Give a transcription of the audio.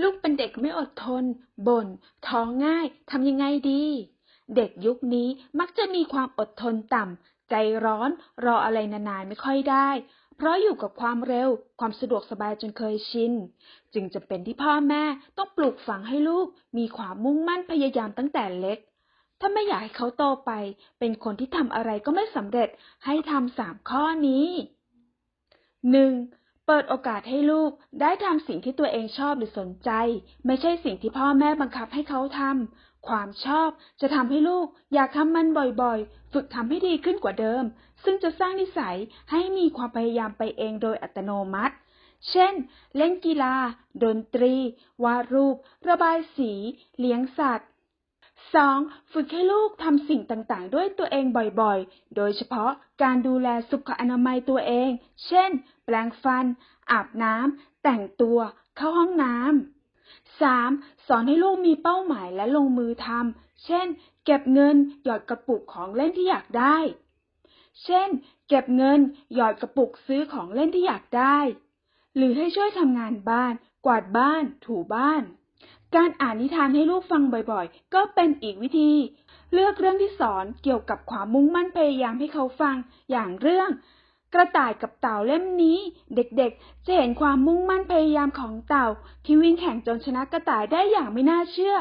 ลูกเป็นเด็กไม่อดทนบ่นท้องง่ายทำยังไงดี เด็กยุคนี้มักจะมีความอดทนต่ำ ใจร้อน รออะไรนานๆไม่ค่อยได้ เพราะอยู่กับความเร็ว ความสะดวกสบายจนเคยชิน จึงจะเป็นที่พ่อแม่ต้องปลูกฝังให้ลูก มีความมุ่งมั่นพยายามตั้งแต่เล็ก ถ้าไม่อยากให้เขาโตไป เป็นคนที่ทำอะไรก็ไม่สำเร็จให้ทำสามข้อนี้หนึ่ง เปิดโอกาสให้ลูกได้ทำสิ่งที่ตัวเองชอบหรือสนใจ ไม่ใช่สิ่งที่พ่อแม่บังคับให้เขาทำความชอบจะทำให้ลูกอยากทำมันบ่อยๆ ฝึกทำให้ดีขึ้นกว่าเดิม ซึ่งจะสร้างนิสัยให้มีความพยายามไปเองโดยอัตโนมัติ เช่น เล่นกีฬา ดนตรี วาดรูป ระบายสี เลี้ยงสัตว์ 2. ฝึกให้ลูกทำสิ่งต่างๆ ด้วยตัวเองบ่อยๆ โดยเฉพาะการดูแลสุขอนามัยตัวเอง เช่น แปรงฟัน อาบน้ำ แต่งตัว เข้าห้องน้ำ 3. สอนให้ลูกมีเป้าหมายและลงมือทำ เช่น เก็บเงิน หยอดกระปุกของเล่นที่อยากได้ เช่น เก็บเงิน หยอดกระปุกซื้อของเล่นที่อยากได้ หรือให้ช่วยทำงานบ้าน กวาดบ้าน ถูบ้าน การอ่านนิทานให้ลูกฟังบ่อยๆ ก็เป็นอีกวิธี เลือกเรื่องที่สอนเกี่ยวกับความมุ่งมั่นพยายามให้เขาฟังอย่างเรื่อง กระต่ายกับเต่าเล่มนี้ เด็กๆ จะเห็นความมุ่งมั่นพยายามของเต่า ที่วิ่งแข่งจนชนะกระต่ายได้อย่างไม่น่าเชื่อ